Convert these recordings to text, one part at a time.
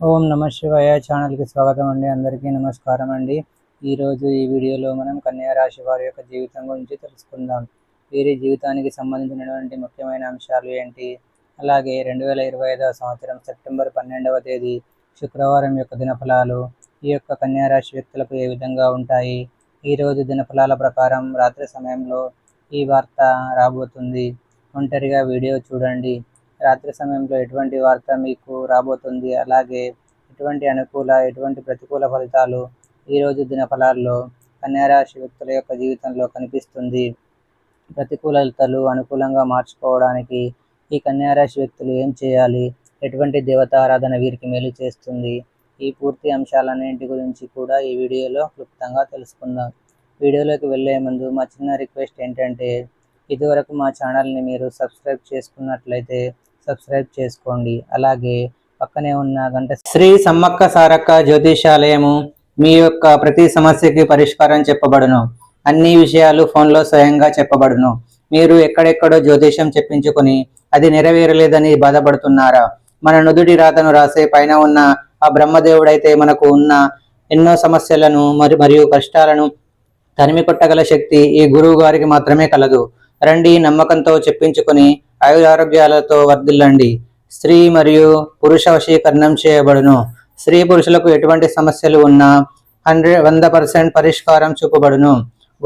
ఓం నమ శివాయ ఛానల్కి స్వాగతం అండి. అందరికీ నమస్కారం అండి. ఈరోజు ఈ వీడియోలో మనం కన్యా రాశి వారి యొక్క జీవితం గురించి తెలుసుకుందాం. వీరి జీవితానికి సంబంధించినటువంటి ముఖ్యమైన అంశాలు ఏంటి? అలాగే రెండు వేల ఇరవై ఐదవ సంవత్సరం సెప్టెంబర్ పన్నెండవ తేదీ శుక్రవారం యొక్క దినఫలాలు ఈ యొక్క కన్యా రాశి వ్యక్తులకు ఏ విధంగా ఉంటాయి? ఈరోజు దినఫలాల ప్రకారం రాత్రి సమయంలో ఈ వార్త రాబోతుంది. ఒంటరిగా వీడియో చూడండి. రాత్రి సమయంలో ఎటువంటి వార్త మీకు రాబోతుంది? అలాగే ఎటువంటి అనుకూల ఎటువంటి ప్రతికూల ఫలితాలు ఈరోజు దినఫలాల్లో కన్యారాశి వ్యక్తుల యొక్క జీవితంలో కనిపిస్తుంది? ప్రతికూలతలు అనుకూలంగా మార్చుకోవడానికి ఈ కన్యారాశి వ్యక్తులు ఏం చేయాలి? ఎటువంటి దేవతారాధన వీరికి మేలు చేస్తుంది? ఈ పూర్తి అంశాలన్నింటి గురించి కూడా ఈ వీడియోలో క్లుప్తంగా తెలుసుకుందాం. వీడియోలోకి వెళ్ళే ముందు మా చిన్న రిక్వెస్ట్ ఏంటంటే ఇదివరకు మా ఛానల్ని మీరు సబ్స్క్రైబ్ చేసుకున్నట్లయితే సబ్స్క్రైబ్ చేసుకోండి. అలాగే పక్కనే ఉన్న గంట శ్రీ సమ్మక్క సారక్క జ్యోతిషాలయము మీ యొక్క ప్రతి సమస్యకి పరిష్కారం చెప్పబడును. అన్ని విషయాలు ఫోన్లో స్వయంగా చెప్పబడును. మీరు ఎక్కడెక్కడో జ్యోతిషం చెప్పించుకొని అది నెరవేరలేదని బాధపడుతున్నారా? మన నుదుటి రాతను రాసే పైన ఉన్న ఆ బ్రహ్మదేవుడైతే మనకు ఉన్న ఎన్నో సమస్యలను మరి మరియు కష్టాలను తరిమి కొట్టగల శక్తి ఈ గురువు గారికి మాత్రమే కలదు. రండి నమ్మకంతో చెప్పించుకొని ఆయురారోగ్యాలతో వర్ధిల్లండి. స్త్రీ మరియు పురుష వశీకరణం చేయబడును. స్త్రీ పురుషులకు ఎటువంటి సమస్యలు ఉన్నా హండ్రెడ్ వంద పర్సెంట్ పరిష్కారం చూపబడును.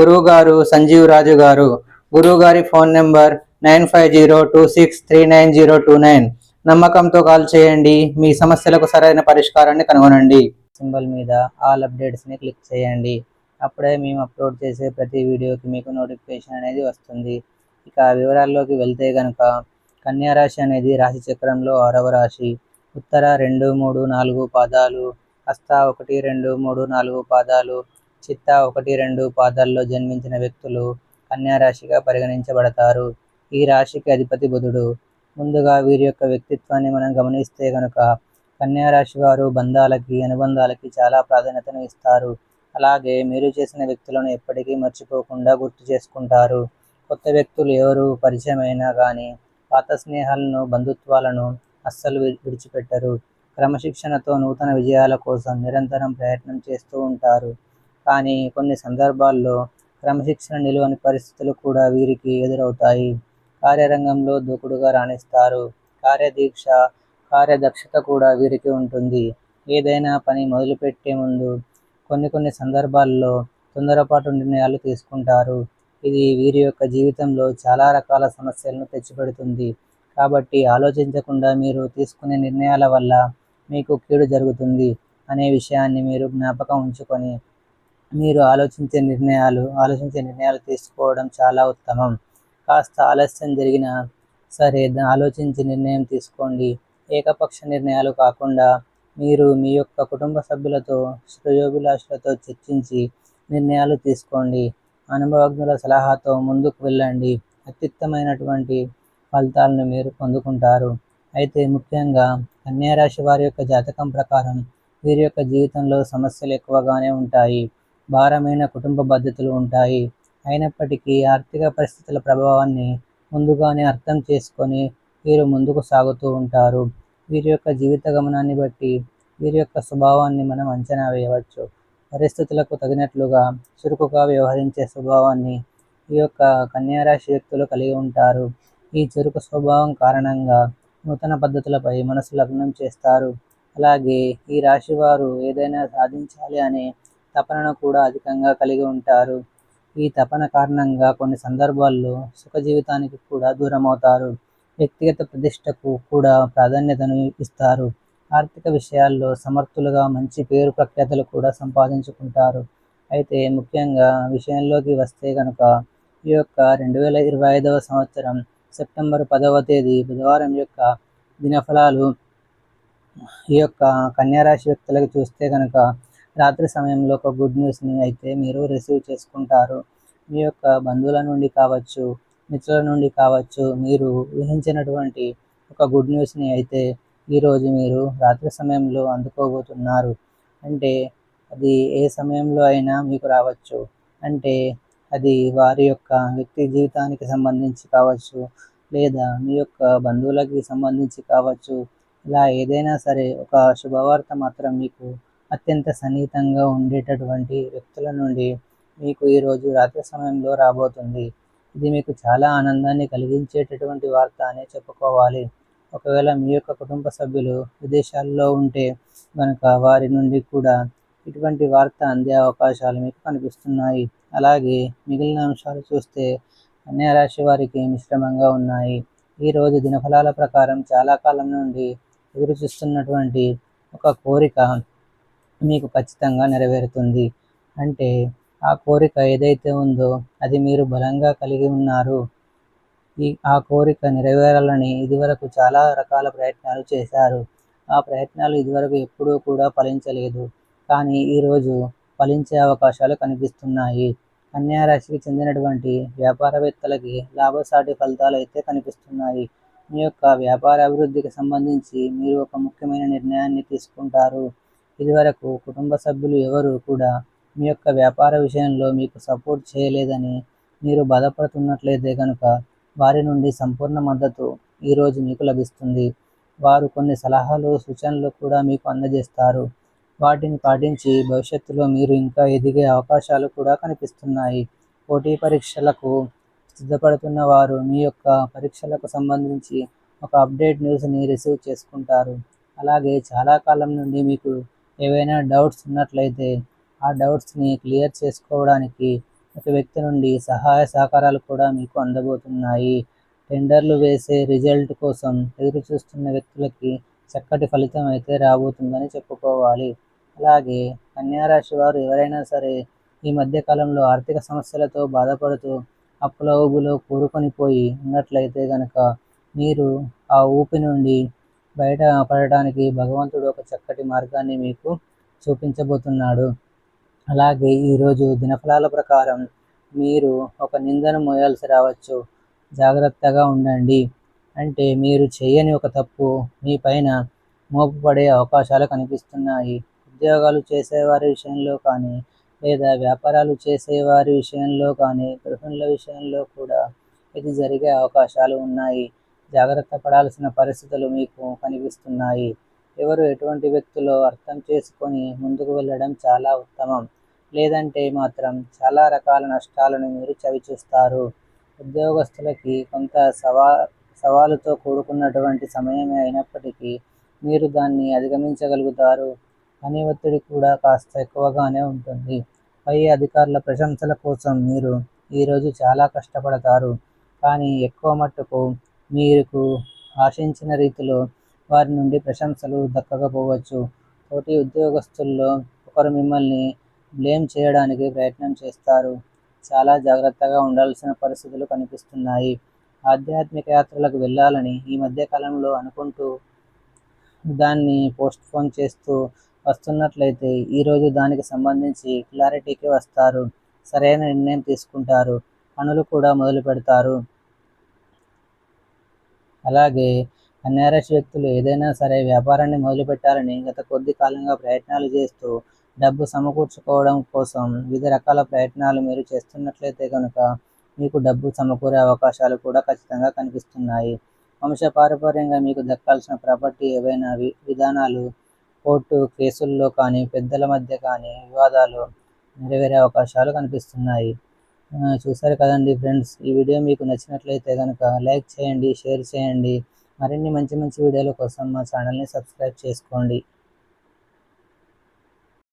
గురువు గారు సంజీవ్ రాజు గారు. గురువు గారి phone number nine five zero two six three nine zero two nine. నమ్మకంతో కాల్ చేయండి. మీ సమస్యలకు సరైన పరిష్కారాన్ని కనుగొనండి. సింబల్ మీద ఆల్ అప్డేట్స్ని క్లిక్ చేయండి. అప్పుడే మేము అప్లోడ్ చేసే ప్రతి వీడియోకి మీకు నోటిఫికేషన్ అనేది వస్తుంది. ఇక వివరాల్లోకి వెళ్తే కనుక కన్యారాశి అనేది రాశి చక్రంలో ఆరవ రాశి. ఉత్తర రెండు మూడు నాలుగు పాదాలు హస్త ఒకటి రెండు మూడు నాలుగు పాదాలు చిత్త ఒకటి రెండు పాదాల్లో జన్మించిన వ్యక్తులు కన్యారాశిగా పరిగణించబడతారు. ఈ రాశికి అధిపతి బుధుడు. ముందుగా వీరి యొక్క వ్యక్తిత్వాన్ని మనం గమనిస్తే కనుక కన్యారాశి వారు బంధాలకి అనుబంధాలకి చాలా ప్రాధాన్యతను ఇస్తారు. అలాగే మీరు చేసిన వ్యక్తులను ఎప్పటికీ మర్చిపోకుండా గుర్తు చేసుకుంటారు. కొత్త వ్యక్తులు ఎవరు పరిచయమైనా కానీ పాత స్నేహాలను బంధుత్వాలను అస్సలు విడిచిపెట్టరు. క్రమశిక్షణతో నూతన విజయాల కోసం నిరంతరం ప్రయత్నం చేస్తూ ఉంటారు. కానీ కొన్ని సందర్భాల్లో క్రమశిక్షణ నిలువని పరిస్థితులు కూడా వీరికి ఎదురవుతాయి. కార్యరంగంలో దూకుడుగా రాణిస్తారు. కార్యదీక్ష కార్యదక్షత కూడా వీరికి ఉంటుంది. ఏదైనా పని మొదలుపెట్టే ముందు కొన్ని కొన్ని సందర్భాల్లో తొందరపాటు నిర్ణయాలు తీసుకుంటారు. ఇది వీరి యొక్క జీవితంలో చాలా రకాల సమస్యలను తెచ్చిపెడుతుంది. కాబట్టి ఆలోచించకుండా మీరు తీసుకునే నిర్ణయాల వల్ల మీకు కీడు జరుగుతుంది అనే విషయాన్ని మీరు జ్ఞాపకం ఉంచుకొని మీరు ఆలోచించే నిర్ణయాలు ఆలోచించే నిర్ణయాలు తీసుకోవడం చాలా ఉత్తమం. కాస్త ఆలస్యం జరిగినా సరే ఆలోచించి నిర్ణయం తీసుకోండి. ఏకపక్ష నిర్ణయాలు కాకుండా మీరు మీ యొక్క కుటుంబ సభ్యులతో శ్రేయోభిలాషులతో చర్చించి నిర్ణయాలు తీసుకోండి. అనుభవజ్ఞుల సలహాతో ముందుకు వెళ్ళండి. అత్యుత్తమైనటువంటి ఫలితాలను మీరు పొందుకుంటారు. అయితే ముఖ్యంగా కన్యారాశి వారి యొక్క జాతకం ప్రకారం వీరి యొక్క జీవితంలో సమస్యలు ఎక్కువగానే ఉంటాయి. భారమైన కుటుంబ బాధ్యతలు ఉంటాయి. అయినప్పటికీ ఆర్థిక పరిస్థితుల ప్రభావాన్ని ముందుగానే అర్థం చేసుకొని వీరు ముందుకు సాగుతూ ఉంటారు. వీరి యొక్క జీవిత గమనాన్ని బట్టి వీరి యొక్క స్వభావాన్ని మనం అంచనా వేయవచ్చు. పరిస్థితులకు తగినట్లుగా చురుకుగా వ్యవహరించే స్వభావాన్ని ఈ యొక్క కన్యారాశి వ్యక్తులు కలిగి ఉంటారు. ఈ చురుకు స్వభావం కారణంగా నూతన పద్ధతులపై మనసు లగ్నం చేస్తారు. అలాగే ఈ రాశి వారు ఏదైనా సాధించాలి అనే తపనను కూడా అధికంగా కలిగి ఉంటారు. ఈ తపన కారణంగా కొన్ని సందర్భాల్లో సుఖ జీవితానికి కూడా దూరం అవుతారు వ్యక్తిగత ప్రతిష్టకు కూడా ప్రాధాన్యతను ఇస్తారు. ఆర్థిక విషయాల్లో సమర్థులుగా మంచి పేరు ప్రఖ్యాతలు కూడా సంపాదించుకుంటారు. అయితే ముఖ్యంగా విషయంలోకి వస్తే కనుక ఈ యొక్క రెండు వేల ఇరవై ఐదవ సంవత్సరం సెప్టెంబర్ పదవ తేదీ బుధవారం యొక్క దినఫలాలు ఈ యొక్క కన్యారాశి వ్యక్తులకు చూస్తే కనుక రాత్రి సమయంలో ఒక గుడ్ న్యూస్ని అయితే మీరు రిసీవ్ చేసుకుంటారు. మీ యొక్క బంధువుల నుండి కావచ్చు మిత్రుల నుండి కావచ్చు మీరు ఊహించినటువంటి ఒక గుడ్ న్యూస్ని అయితే ఈరోజు మీరు రాత్రి సమయంలో అందుకోబోతున్నారు. అంటే అది ఏ సమయంలో అయినా మీకు రావచ్చు. అంటే అది వారి యొక్క వ్యక్తి జీవితానికి సంబంధించి కావచ్చు లేదా మీ యొక్క బంధువులకి సంబంధించి కావచ్చు ఇలా ఏదైనా సరే ఒక శుభవార్త మాత్రం మీకు అత్యంత సన్నిహితంగా ఉండేటటువంటి వ్యక్తుల నుండి మీకు ఈరోజు రాత్రి సమయంలో రాబోతుంది. ఇది మీకు చాలా ఆనందాన్ని కలిగించేటటువంటి వార్త అనే చెప్పుకోవాలి. ఒకవేళ మీ యొక్క కుటుంబ సభ్యులు విదేశాల్లో ఉంటే కనుక వారి నుండి కూడా ఇటువంటి వార్త అందే అవకాశాలు మీకు కనిపిస్తున్నాయి. అలాగే మిగిలిన అంశాలు చూస్తే కన్యారాశి వారికి మిశ్రమంగా ఉన్నాయి. ఈరోజు దినఫలాల ప్రకారం చాలా కాలం నుండి ఎదురు చూస్తున్నటువంటి ఒక కోరిక మీకు ఖచ్చితంగా నెరవేరుతుంది. అంటే ఆ కోరిక ఏదైతే ఉందో అది మీరు బలంగా కలిగి ఉన్నారు. ఈ ఆ కోరిక నెరవేరాలని ఇదివరకు చాలా రకాల ప్రయత్నాలు చేశారు. ఆ ప్రయత్నాలు ఇదివరకు ఎప్పుడూ కూడా ఫలించలేదు. కానీ ఈరోజు ఫలించే అవకాశాలు కనిపిస్తున్నాయి. కన్యారాశికి చెందినటువంటి వ్యాపారవేత్తలకి లాభసాటి ఫలితాలు అయితే కనిపిస్తున్నాయి. మీ యొక్క వ్యాపార అభివృద్ధికి సంబంధించి మీరు ఒక ముఖ్యమైన నిర్ణయాన్ని తీసుకుంటారు. ఇదివరకు కుటుంబ సభ్యులు ఎవరు కూడా మీ యొక్క వ్యాపార విషయంలో మీకు సపోర్ట్ చేయలేదని మీరు బాధపడుతున్నట్లయితే కనుక వారి నుండి సంపూర్ణ మద్దతు ఈరోజు మీకు లభిస్తుంది. వారు కొన్ని సలహాలు సూచనలు కూడా మీకు అందజేస్తారు. వాటిని పాటించి భవిష్యత్తులో మీరు ఇంకా ఎదిగే అవకాశాలు కూడా కనిపిస్తున్నాయి. పోటీ పరీక్షలకు సిద్ధపడుతున్న వారు మీ యొక్క పరీక్షలకు సంబంధించి ఒక అప్డేట్ న్యూస్ని రిసీవ్ చేసుకుంటారు. అలాగే చాలా కాలం నుండి మీకు ఏవైనా డౌట్స్ ఉన్నట్లయితే ఆ డౌట్స్ని క్లియర్ చేసుకోవడానికి ఒక వ్యక్తి నుండి సహాయ సహకారాలు కూడా మీకు అందబోతున్నాయి. టెండర్లు వేసే రిజల్ట్ కోసం ఎదురు చూస్తున్న వ్యక్తులకి చక్కటి ఫలితం అయితే రాబోతుందని చెప్పుకోవాలి. అలాగే కన్యారాశి వారు ఎవరైనా సరే ఈ మధ్య కాలంలో ఆర్థిక సమస్యలతో బాధపడుతూ అప్పుల ఊబిలో కూరుకొని పోయి ఉన్నట్లయితే కనుక మీరు ఆ ఊపి నుండి బయట పడడానికి భగవంతుడు ఒక చక్కటి మార్గాన్ని మీకు చూపించబోతున్నాడు. అలాగే ఈరోజు దినఫలాల ప్రకారం మీరు ఒక నిందను మోయాల్సి రావచ్చు. జాగ్రత్తగా ఉండండి. అంటే మీరు చేయని ఒక తప్పు మీ పైన మోపుపడే అవకాశాలు కనిపిస్తున్నాయి. ఉద్యోగాలు చేసేవారి విషయంలో కానీ లేదా వ్యాపారాలు చేసేవారి విషయంలో కానీ గృహంల విషయంలో కూడా ఇది జరిగే అవకాశాలు ఉన్నాయి. జాగ్రత్త పడాల్సిన పరిస్థితులు మీకు కనిపిస్తున్నాయి. ఎవరు ఎటువంటి వ్యక్తులో అర్థం చేసుకొని ముందుకు వెళ్ళడం చాలా ఉత్తమం. లేదంటే మాత్రం చాలా రకాల నష్టాలను మీరు చవిచూస్తారు ఉద్యోగస్తులకి కొంత సవా సవాలుతో కూడుకున్నటువంటి సమయమే అయినప్పటికీ మీరు దాన్ని అధిగమించగలుగుతారు. పని ఒత్తిడి కూడా కాస్త ఎక్కువగానే ఉంటుంది. పై అధికారుల ప్రశంసల కోసం మీరు ఈరోజు చాలా కష్టపడతారు. కానీ ఎక్కువ మట్టుకు మీకు ఆశించిన రీతిలో వారి నుండి ప్రశంసలు దక్కకపోవచ్చు. తోటి ఉద్యోగస్తుల్లో ఒకరు మిమ్మల్ని బ్లేమ్ చేయడానికి ప్రయత్నం చేస్తారు. చాలా జాగ్రత్తగా ఉండాల్సిన పరిస్థితులు కనిపిస్తున్నాయి. ఆధ్యాత్మిక యాత్రలకు వెళ్ళాలని ఈ మధ్య కాలంలో అనుకుంటూ దాన్ని పోస్ట్ ఫోన్ చేస్తూ వస్తున్నట్లయితే ఈరోజు దానికి సంబంధించి క్లారిటీకి వస్తారు. సరైన నిర్ణయం తీసుకుంటారు. పనులు కూడా మొదలు పెడతారు అలాగే కన్యారాశి వ్యక్తులు ఏదైనా సరే వ్యాపారాన్ని మొదలుపెట్టాలని గత కొద్ది కాలంగా ప్రయత్నాలు చేస్తూ డబ్బు సమకూర్చుకోవడం కోసం వివిధ రకాల ప్రయత్నాలు మీరు చేస్తున్నట్లయితే కనుక మీకు డబ్బు సమకూరే అవకాశాలు కూడా ఖచ్చితంగా కనిపిస్తున్నాయి. వంశపారపర్యంగా మీకు దక్కాల్సిన ప్రాపర్టీ ఏవైనా విధానాలు కోర్టు కేసుల్లో కానీ పెద్దల మధ్య కానీ వివాదాలు నెరవేరే అవకాశాలు కనిపిస్తున్నాయి. చూసారు కదండి ఫ్రెండ్స్ ఈ వీడియో మీకు నచ్చినట్లయితే కనుక లైక్ చేయండి షేర్ చేయండి. మరిన్ని మంచి మంచి వీడియోల కోసం మా ఛానల్ని సబ్స్క్రైబ్ చేసుకోండి.